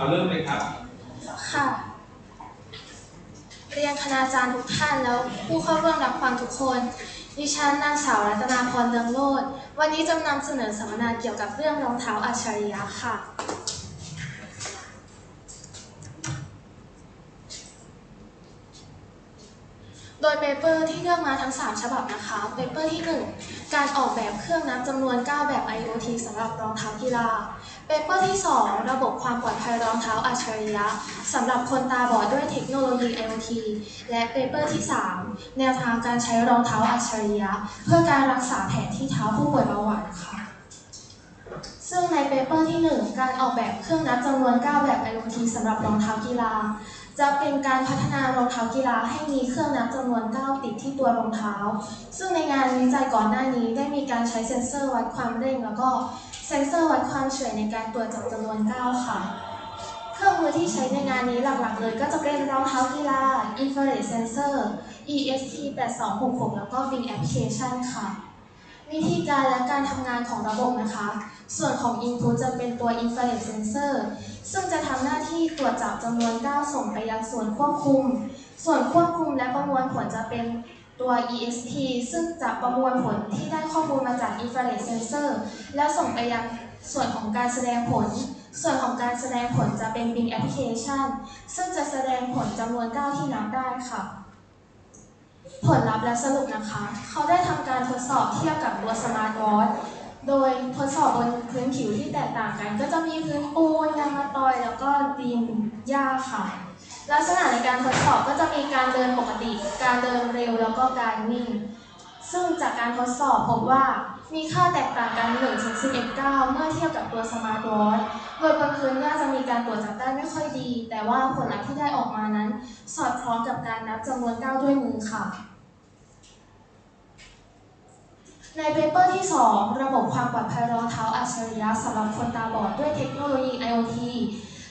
เอาเริ่มเลยครับ ค่ะ เรียนคณาจารย์ทุกท่านแล้วผู้เข้าร่วมรับฟังทุกคน ดิฉันนางสาวรัตนาพรเดืองโลด วันนี้จะนำเสนอสัมมนาเกี่ยวกับเรื่องรองเท้าอัจฉริยะค่ะ โดยเปเปอร์ที่เลือกมาทั้ง 3 ฉบับนะคะเปเปอร์ที่ 1 การออกแบบเครื่องนับจำนวน 9 แบบ IoT สำหรับรองเท้ากีฬา เปเปอร์ที่ 2 ระบบความปลอดภัยรองเท้าอัจฉริยะสำหรับคนตาบอดด้วยเทคโนโลยี IoT และเปเปอร์ที่ 3 แนวทางการใช้รองเท้าอัจฉริยะ เพื่อการรักษาแผลที่เท้าผู้ป่วยเบาหวานค่ะ ซึ่งในเปเปอร์ที่ 1 การออกแบบเครื่องนับจำนวน 9 แบบ IoT สำหรับรองเท้ากีฬา จะเป็นการพัฒนารองเท้ากีฬาให้มีเครื่องนับจำนวน 9 ติดที่ตัวรองเท้า ซึ่งในงานวิจัยก่อนหน้านี้ได้มีการใช้เซ็นเซอร์วัดความเร่งแล้วก็ เซ็นเซอร์วัดความเฉื่อยในการตรวจจับจำนวน9ค่ะ เครื่องมือที่ใช้ในงานนี้หลักๆเลยก็จะเป็นรองเท้ากีฬา infrared sensor EST 8266แล้วก็ Bing application ค่ะ วิธีการและการทำงานของระบบนะคะ ส่วนของ input จะเป็นตัว infrared sensor ซึ่งจะทำหน้าที่ตรวจจับจำนวนก้าวส่งไปยังส่วนควบคุม ส่วนควบคุมและประมวลผลจะเป็น ตัว ESP ซึ่งจะประมวลผลที่ได้ข้อมูลมาจาก infrared sensor แล้วส่งไปยังส่วนของการแสดงผล ส่วนของการแสดงผลจะเป็น Bing application ซึ่งจะแสดงผลจำนวนก้าวที่นับได้ค่ะ ผลลัพธ์และสรุปนะคะ เขาได้ทำการทดสอบเทียบกับตัวสมาร์ทวอทโดยทดสอบบนพื้นผิวที่แตกต่างกัน ก็จะมีพื้นปูนยางมะตอย แล้วก็ดินหญ้าค่ะ ลักษณะในการทดสอบก็จะมีการเดินปกติ การเดินเร็วแล้วก็การวิ่ง ซึ่งจากการทดสอบพบว่ามีค่าแตกต่างกัน1ถึง11ก้าวเมื่อเทียบกับตัวสมาร์ทวอทโดยบนพื้นหญ้าจะมีการตรวจจับได้ไม่ค่อยดี แต่ว่าผลลัพธ์ที่ได้ออกมานั้น สอดคล้องกับการนับจำนวนก้าวด้วยมือค่ะ ในเปเปอร์ที่ 2 ระบบความปลอดภัยรองเท้าอัจฉริยะสำหรับคนตาบอดด้วยเทคโนโลยี IoT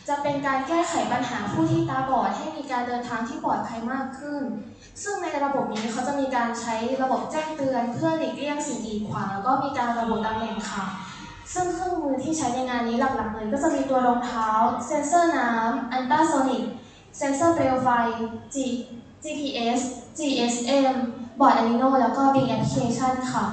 จะเป็นการแก้ไขปัญหาผู้ที่ตาบอดให้มีการเดินทางที่ปลอดภัยมากขึ้น ซึ่งในระบบนี้เขาจะมีการใช้ระบบแจ้งเตือน เพื่อหลีกเลี่ยงสิ่งกีดขวางแล้วก็มีการระบุตำแหน่งค่ะ ซึ่งเครื่องมือที่ใช้ในงานนี้หลักๆเลยก็จะมีตัวรองเท้า เซ็นเซอร์น้ำอันตราโซนิกเซ็นเซอร์เปลวไฟ G GPS GSM บอร์ด Arduino แล้วก็ Bing Application ค่ะ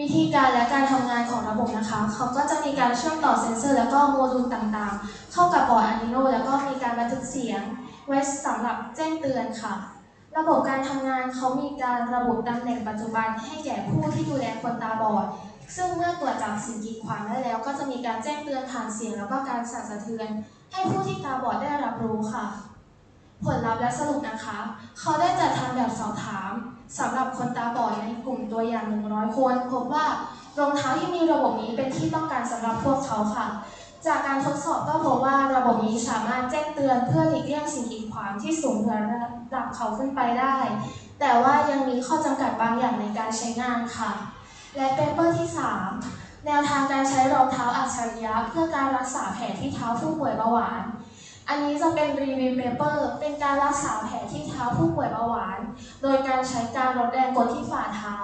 วิธีการและการทำงานของระบบนะคะ เขาก็จะมีการเชื่อมต่อเซ็นเซอร์ แล้วก็โมดูลต่างๆ เข้ากับบอร์ด Arduino แล้วก็มีการบันทึกเสียง ไว้สำหรับแจ้งเตือนค่ะ ระบบการทำงานเขามีการระบุตำแหน่งปัจจุบันให้แก่ผู้ที่ดูแลคนตาบอด ซึ่งเมื่อตรวจจับสิ่งกีดขวางได้แล้ว ก็จะมีการแจ้งเตือนผ่านเสียง แล้วก็การสั่นสะเทือน ให้ผู้ที่ตาบอดได้รับรู้ค่ะ ผลลัพธ์และสรุปนะคะ เขาได้จัดทำแบบสอบถามสำหรับคนตาบอดในกลุ่มตัวอย่าง 100 คน พบว่ารองเท้าที่มีระบบนี้เป็นที่ต้องการสำหรับพวกเขาค่ะ จากการทดสอบก็พบว่าระบบนี้สามารถแจ้งเตือนเพื่อหลีกเลี่ยงสิ่งกีดขวางที่สูงเหนือระดับเขาขึ้นไปได้ แต่ว่ายังมีข้อจำกัดบางอย่างในการใช้งานค่ะ และเปเปอร์ที่ 3 แนวทางการใช้รองเท้าอัจฉริยะเพื่อการรักษาแผลที่เท้าผู้ป่วยเบาหวาน อันนี้จะเป็นรีวิวเปเปอร์เป็นการรักษาแผลที่เท้าผู้ป่วยเบาหวาน โดยการใช้การลดแรงกดที่ฝ่าเท้า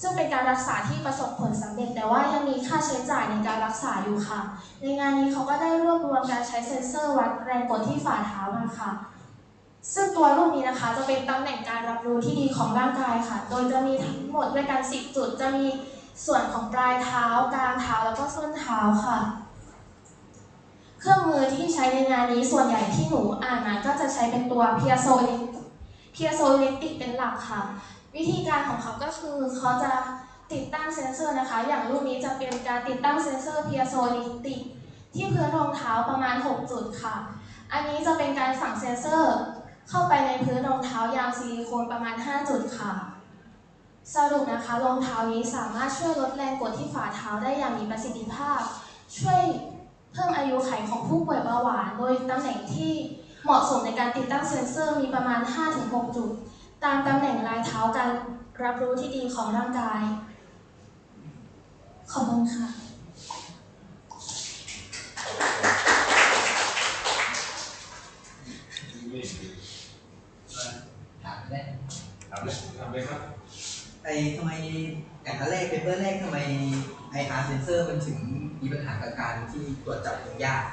ซึ่งเป็นการรักษาที่ประสบผลสำเร็จ แต่ว่ายังมีค่าใช้จ่ายในการรักษาอยู่ค่ะ ในงานนี้เขาก็ได้รวบรวมการใช้เซ็นเซอร์วัดแรงกดที่ฝ่าเท้ามาค่ะ ซึ่งตัวรูปนี้นะคะจะเป็นตำแหน่งการรับรู้ที่ดีของร่างกายค่ะ โดยจะมีทั้งหมดด้วยกัน10จุด จะมีส่วนของปลายเท้ากลางเท้าแล้วก็ส้นเท้าค่ะ ใช้ในงานนี้ส่วนใหญ่ที่หนูอ่านมาก็จะใช้เป็นตัว piezo piezoelectric เป็นหลักค่ะ วิธีการของเขาก็คือเขาจะติดตั้งเซ็นเซอร์นะคะ อย่างรูปนี้จะเป็นการติดตั้งเซ็นเซอร์ piezoelectric ที่พื้นรองเท้าประมาณ 6 จุดค่ะ อันนี้จะเป็นการฝังเซ็นเซอร์เข้าไปในพื้นรองเท้ายางซิลิโคนประมาณ 5 จุดค่ะ สรุปนะคะรองเท้านี้สามารถช่วยลดแรงกดที่ฝ่าเท้าได้อย่างมีประสิทธิภาพ ช่วย เพิ่มอายุขัยของผู้ป่วยเบาหวาน โดยตำแหน่งที่เหมาะสมในการติดตั้งเซ็นเซอร์มีประมาณ 5-6 จุด ตามตำแหน่งลายเท้าการรับรู้ที่ดีของร่างกาย ขอบคุณค่ะ ถามได้ทำเลยทำเลยครับไอ้ทำไมอย่างอันแรกเปเปอร์แรกทำไมไออาร์เซนเซอร์มันถึง มีปัญหากับการที่ตรวจจับของยาก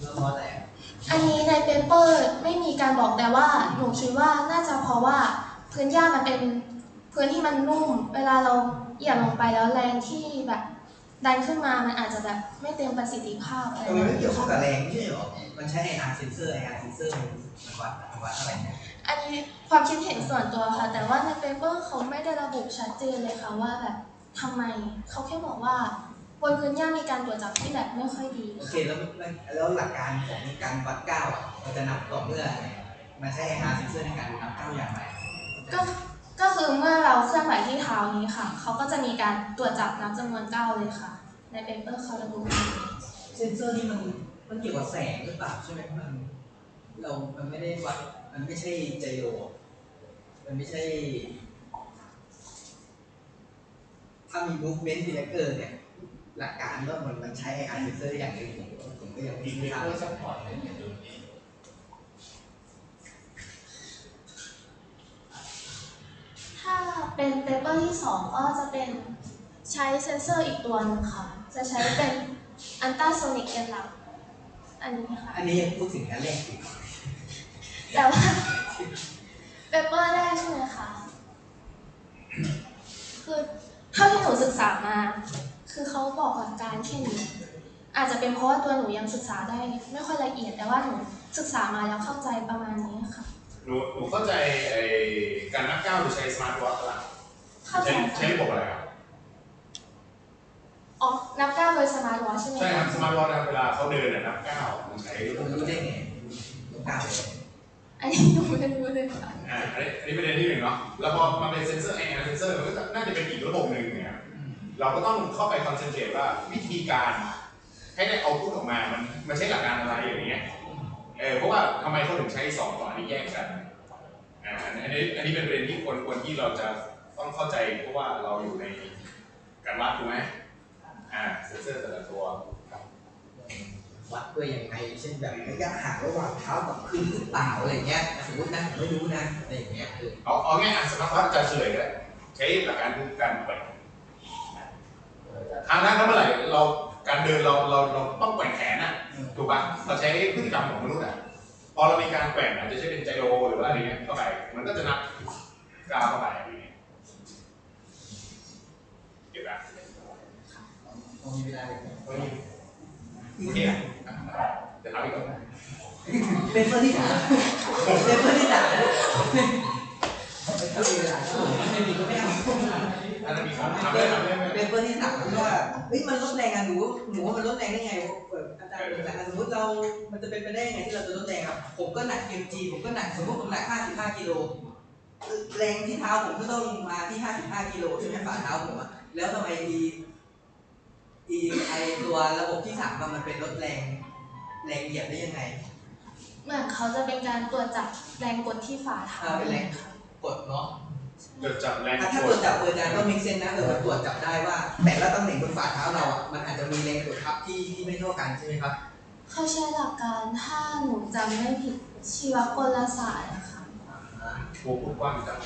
แล้วเพราะอะไรอะอันนี้ในเปเปอร์ไม่มีการบอกแต่ว่าหนูคิดว่าน่าจะเพราะว่าพื้นหญ้ามันเป็นพื้นที่มันนุ่ม เวลาเราเหยียบลงไปแล้วแรงที่แบบดันขึ้นมามันอาจจะแบบไม่เต็มประสิทธิภาพอะไรแต่มันไม่เกี่ยวข้องกับแรงไม่ใช่หรอมันใช้ IR sensor IR sensor มันวัดมันวัดอะไรเนี่ยอันนี้ความคิดเห็นส่วนตัวค่ะ แต่ว่าในเปเปอร์เขาไม่ได้ระบุชัดเจนเลยค่ะว่าแบบทำไมเขาแค่บอกว่า นพื้นหญ้ามีการตรวจจับที่แบบไม่ค่อยดี โอเคแล้วแล้วแล้วหลักการของการวัดก้าวอะเราจะนับต่อเมื่อมันใช้ IR sensor ในการนับก้าวอย่างไรก็ก็คือเมื่อเราเคลื่อนไหวที่เท้านี้ค่ะ เขาก็จะมีการตรวจจับนับจำนวนก้าวเลยค่ะ ในเปเปอร์เขาระบุไว้เซนเซอร์นี่มันมันเกี่ยวกับแสงหรือเปล่าใช่ไหมมันเรา มันไม่ได้วัด มันไม่ใช่ไจโรมันไม่ใช่ถ้ามี movement detector เนี่ย หลักการว่ามันมันใช้ IR sensor อย่างหนึ่งผมผมก็ยังอีกไม่เพื่ทราบอซัพพอร์ตเนี่ยดูนี่ถ้าเป็นเปเปอร์ที่สองก็จะเป็นใช้เซนเซอร์อีกตัวหนึงค่ะ จะใช้เป็นอันต้าโซนิกเป็นหลักอันนี้ค่ะ อันนี้ยังพูดถึงอันแรกอยู่แต่ว่าเปเปอร์แรกใช่ไหมคะคือเท่าที่หนูศึกษามาคื อเขาบอกหลักการแค่นี้อาจจะเป็นเพราะว่าตัวหนูยังศึกษาได้ไม่ค่อยละเอียด แต่ว่าหนูศึกษามาแล้วเข้าใจประมาณนี้ค่ะหนูหนูเข้าใจไอ้การนับก้าวหรือใช้สมาร์ทวอทล่ะเข้าใจใช้ใช้ค่ะระบบอะไรครับอ๋อนับก้าวโดยสมาร์ทวอทใช่ไหมใช่คคะรับสมาร์ทวอทเวลาเขาเดินน่ะนับก้าวมันใช้ผมรู้ได้ไงลูกก้าวเลยอันนี้หนูไม่รู้เลยค่ะอ่าอันนี้อันนี้ประเด็นที่หนึ่งเนาะแล้วพอมาเป็นเซนเซอร์ไอแอร์เซนเซอร์มันก็น่าจะเป็นอีกระบบหนึ่งเนี่ย เราก็ต้องเข้าไปคอนเซนเทรตว่าวิธีการให้ได้เอาพุทออกมา มันมันใช้หลักการอะไรอย่างเงี้ย เออเพราะว่าทำไมเขาถึงใช้สองตัวนี้แยกกัน อ่า อันนี้อันนี้เป็นประเด็นที่ควรควรที่เราจะต้องเข้าใจเพราะว่าเราอยู่ในการวัดถูกไหมอ่าเซนเซอร์แต่ละตัววัดด้วยยังไงเช่นแบบระยะห่างระหว่างเท้ากับพื้นหรือเปล่าอะไรเงี้ยสมมตินะผมไม่รู้นะอะไรอย่างเงี้ยคือเอาเอาง่ายอะสมาร์ทวอทจะเฉลยก็ได้ใช้หลักการคือการแกว่ งทางนั้นถ้าเมื่อไหร่เราการเดินเราเราเราต้องแกว่งแขนอะถูกปะเราใช้พฤติกรรมของมนุษย์อะพอเรามีการแกว่งอาจจะใช้เป็นไจโรหรือว่าอะไรเงี้ยเข้าไปมันก็จะนับก้าวเข้าไปอย่างเงี้ยเก็บละต้องมีเวลาเลยโอเคอะเดี๋ยวถามอีกก่อนเป็นเพื่อนที่ด่าเป็นเพื่อนที่ด่าถ้ามีเวลาก็ไม่มีก็ไม่เอา เป็นเพื่อนที่ถามว่าเฮ้ยมันลดแรงอะหนูหนูว่ามันลดแรงได้ไงอาจารย์แบบสมมติเรา มันจะเป็นไปได้ไงที่เราจะลดแรงอะผมก็หนัก mg ผมก็หนักสมมติผมหนัก55กิโลแรงที่เท้าผมก็ต้องมาที่ 55กิโลใช่ไหมฝ่าเท้าผมอะแล้วทำไมอีอีไอตัวระบบที่สามมันเป็นลดแรงแรงเหยียบได้ยังไง เหมือนเขาจะเป็นการตรวจจับแรงกดที่ฝ่าเท้าเป็นแรงกดเนาะ เกิดจากแรงอะถ้ากตรดวจจับเอออาจารย์ก็มีเซนนะเออมันตรวจจับได้ว่า แต่ละตำแหน่งบนฝ่าเท้าเราอะมันอาจจะมีแรงกดทับที่ที่ไม่เท่ากันใช่ไหมครับเขาใช้หลักการถ้าหนูจำไม่ผิดชีวกลศาสตร์นะคะโอ้พูดกว้างจัง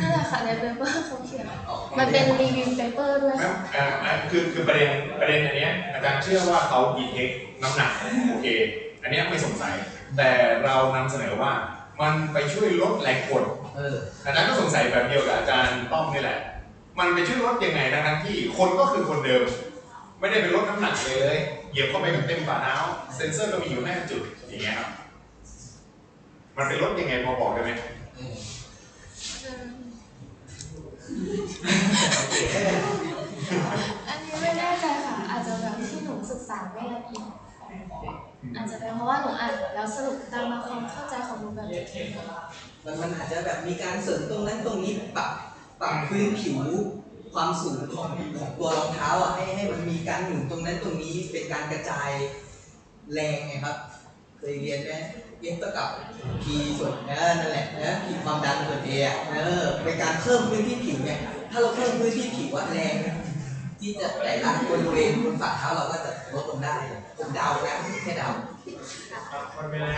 นั่นแหละค่ะในเปเปอร์เขาเขียนอ๋อมันเป็นรีวิวเปเปอร์ด้วยไม่ค่ะเอ่ออะคือคือประเด็นประเด็นอันเนี้ยอาจารย์เชื่อว่าเขาดีเทคน้ำหนักโอเค อันเนี้ยไม่สงสัย แต่เรานำเสนอว่ามันไปช่วยลดแรงกดเอออาจารย์ก็สงสัยแบบเดียวกับอาจารย์ต้อมนี่แหละ มันไปช่วยลดยังไงทั้งที่คนก็คือคนเดิม ไม่ได้ไปลดน้ำหนักเลยเลยเหยียบเข้าไปกับเต็มฝ่าเท้า เซนเซอร์ก็มีอยู่ห้าจุดอย่างเงี้ยครับ มันไปลดยังไงพอบอกได้ไหมอันนี้ไม่แน่ใจค่ะ อาจจะแบบที่หนูศึกษาไม่ละเอียดอาจจะเป็นเพราะว่าหนูอ่านแล้วสรุปตามมาความเข้าใจของหนูแบบนี้ มันมันอาจจะแบบมีการเสริมตรงนั้นตรงนี้ปรับปรับพื้นผิวความสูงของของตัวรองเท้าอะให้ให้มันมีการหนุนตรงนั้นตรงนี้เป็นการกระจายแรงไงครับ เคยเรียนไหมเอ็กเท่ากับ P ส่วนเออนั่นแหละนะพีความดันส่วน A อะเออเป็นการเพิ่มพื้นที่ผิวเนี่ยถ้าเราเพิ่มพื้นที่ผิวอะแรงที่จะแต่ละบริเวณบนฝ่าเท้าเราก็จะลดลงได้ผมเดานะแค่เดาคนเวลา